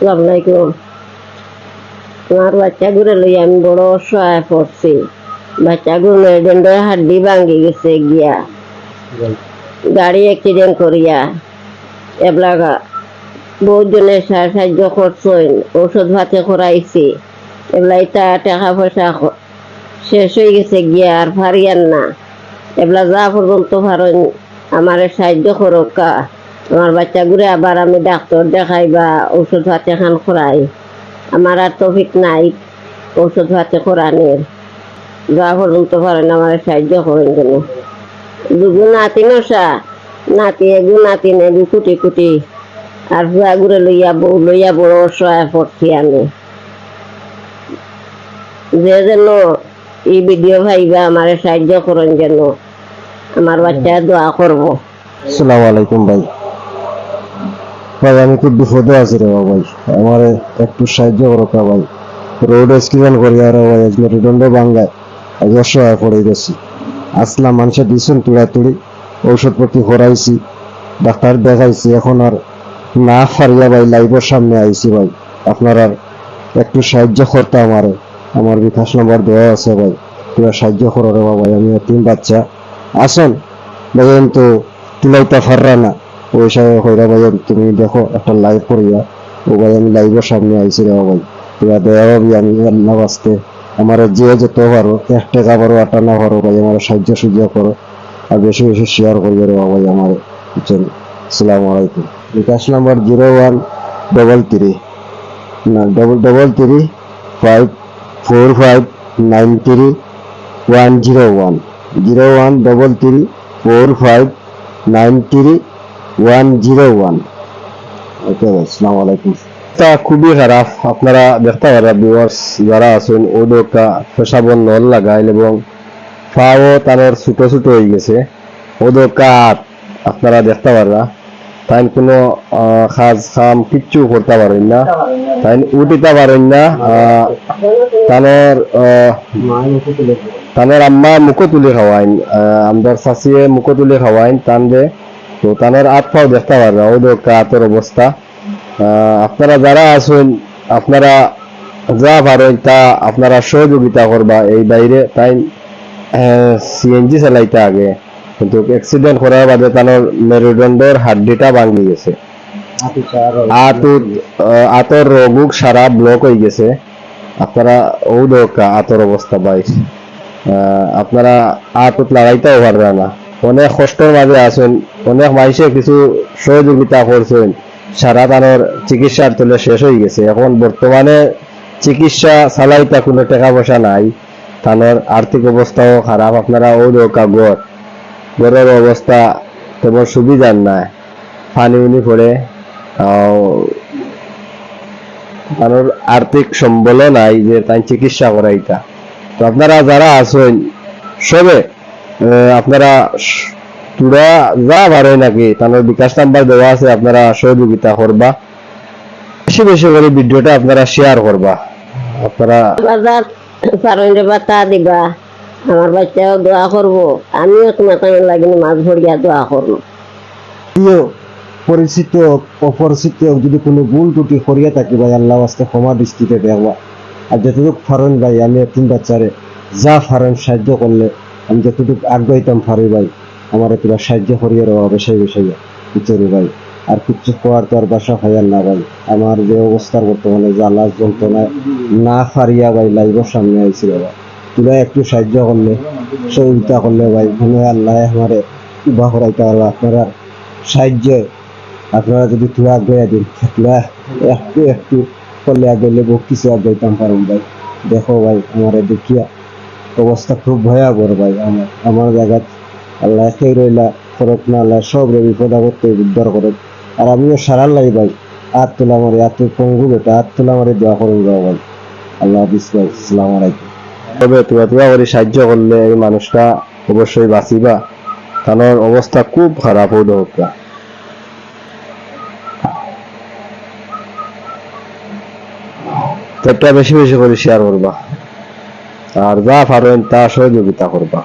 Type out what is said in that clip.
আসসালামাইকুম আমার বাচ্চাগুলো লই আমি বড় অসহায় পড়ছি। বাচ্চাগুলো মেরুদণ্ডের হাড্ডি ভাঙ্গি গেছে গিয়া। গাড়ি অ্যাক্সিডেন্ট করিয়া। এবলা বহুত জনে সাহায্য করছেন ঔষধ ভাতে করাইছি এবলা ইটা টাকা পয়সা শেষ হয়ে গেছে গিয়া আর পারিয়ান না। এবলা যা পর্যন্ত পারেন আমার সাহায্য করকা আমার বাচ্চা বাচ্চাগুলো আবার আমি ডাক্তার দেখাই বা ঔষধ ভাতে খান করাই আমার আর তফিক নাই ঔষধ ভাতে করানোর যা পর্যন্ত পারেন, আমার সাহায্য করেন কেন দুগু নাতি নসা নাতি এগু নাতি নেগু কুটি কুটি। আর ভুয়া ঘুরে লইয়া বউ লইয়া বড় অসহায় পড়ছি আমি যে যেন এই ভিডিও ভাইবা, আমার সাহায্য করেন যেন। আমার বাচ্চা দোয়া করব। আসসালামু আলাইকুম ভাই। ভাই, আমি খুব বিপদে আছি রে ভাই। আমার একটু সাহায্য করো কা ভাই। রোড এক্সিডেন্ট করি আর ভাই আজ মেরুদণ্ড ভাঙ্গায়। আজ অসহায় পড়ে গেছি। আসলাম মানুষের দিয়েছেন তুড়া তুড়ি ঔষধপত্র করাইছি ডাক্তার দেখাইছি। এখন আর না ফারিয়া ভাই লাইভের সামনে আইছি ভাই। আপনার আর একটু সাহায্য করতে আমারে। আমার বিকাশ নাম্বার দেওয়া আছে ভাই। তোরা সাহায্য করো রে ভাই, আমি তিন বাচ্চা। আসেন ভাইয়েন তো, তুলাইতা ফাররা না। পয়সা হইরা ভাইয়েন তুমি দেখো একটা লাইভ করিয়া ও ভাই, আমি লাইভের সামনে আইছি রে ভাই। তোরা দেয়া ভাবি, আমি আল্লাহ বাস্তে আমার যে যেত পারো, এক টাকা পারো, আটা না পারো, ভাই, আমার সাহায্য সুযোগ করো। আর বেশি বেশি শেয়ার করবে রে ভাই, আমার। বুঝছেন? আসসালামু আলাইকুম। BKash number zero one double three না double double three five four five nine three one zero one zero one double three four five nine three one zero one তা খুবই খারাপ আপনারা দেখতে পারেন ভিউয়ার্স যারা আছেন ওদোকা পেশাবন নল লাগাইল এবং পাও তাদের ছোট ছোট হয়ে গেছে ওদোকা আপনারা দেখতে পাররা তাই কোনো কাজ কাম কিচ্ছু করতে পারেন না তাই উঠিতে পারেন না তাদের তানের আম্মা মুখো তুলে খাওয়াইন আমদার শাসিয়ে মুখো তুলে খাওয়াইন টানবে তো তানের আট পাও দেখতে পারবে ও দেখা আতের অবস্থা। আপনারা যারা আছেন আপনারা যা পারেন তা আপনারা সহযোগিতা করবা এই বাইরে। তাই সিএনজি চালাইতে আগে। কিন্তু অ্যাক্সিডেন্ট করার বাদে তানোর মেরুদণ্ডের হাড্ডিটা ভাঙি গেছে। আতুর আতর রোগুক সারা ব্লক হয়ে গেছে। আপনারা ও দোকা আতর অবস্থা পাই আপনারা আতত লাগাইতেও পারবে না। অনেক কষ্টের মাঝে আছেন, অনেক মানুষে কিছু সহযোগিতা করছেন। সারা তানোর চিকিৎসার তলে শেষ হয়ে গেছে। এখন বর্তমানে চিকিৎসা চালাইতে কোনো টাকা পয়সা নাই। তানোর আর্থিক অবস্থাও খারাপ, আপনারা ও দোকা গড় গড়ের অবস্থা তেমন সুবিধার নাই। পানি উনি পড়ে কারোর আর্থিক সম্বলও নাই যে তাই চিকিৎসা করাইতা। তো আপনারা যারা আছেন, সবে আপনারা তুরা যা পারে নাকি তাদের বিকাশ নাম্বার দেওয়া আছে আপনারা সহযোগিতা করবা। বেশি বেশি করে ভিডিওটা আপনারা শেয়ার করবা। আপনারা বাজার বাতা দিবা। আমার বাচ্চাও দোয়া করব। আমিও তোমার লাগিনি মাছ ভরিয়া দোয়া করব। প্রিয় পরিচিত অপরিচিত যদি কোনো ভুল ত্রুটি করিয়া থাকি ভাই আল্লাহ আস্তে ক্ষমা দৃষ্টিতে দেখবা আর যতটুকু ফারন ভাই আমি তিন বাচ্চারে যা ফারন সাহায্য করলে আমি যতটুকু আগ্রহিতাম ফারি ভাই, আমার তোরা সাহায্য করিয়ে দেওয়া বেশাই বেশাই বিচারি ভাই, আর কিচ্ছু করার তো আর বাসা খাইয়ার না ভাই। আমার যে অবস্থার বর্তমানে জ্বালা যন্ত্রণায় না ফারিয়া ভাই লাইভের সামনে আইছি বাবা। তোরা একটু সাহায্য করলে সহযোগিতা করলে ভাই মনে আল্লাহ আমারে উভা করাইতে পারব আপনারা সাহায্য, আপনারা যদি তুলা আগে দিন তুলা একটু একটু করলে আগাইলে বহু কিছু আগাইতাম পারুন ভাই। দেখো ভাই, আমার দেখিয়া অবস্থা খুব ভয়াবহ ভাই, আমার আমার জায়গায় আল্লাহ একেই রইলা করত না আল্লাহ সব রে বিপদ করতে উদ্ধার করত আর আমিও সারার লাই ভাই আর তোলা আমার এত পঙ্গু বেটা আর তোলা আমার দোয়া করুন ভাই। আল্লাহ হাফিজ ভাই, আসসালামু আলাইকুম। তবে তুলা তুলা করে, সাহায্য করলে এই মানুষটা অবশ্যই বাঁচিবা। তানোর অবস্থা খুব খারাপ হইল হত্যা তো বেশি বেশি করে শেয়ার করবা। আর যা পারেন তা সহযোগিতা করবা।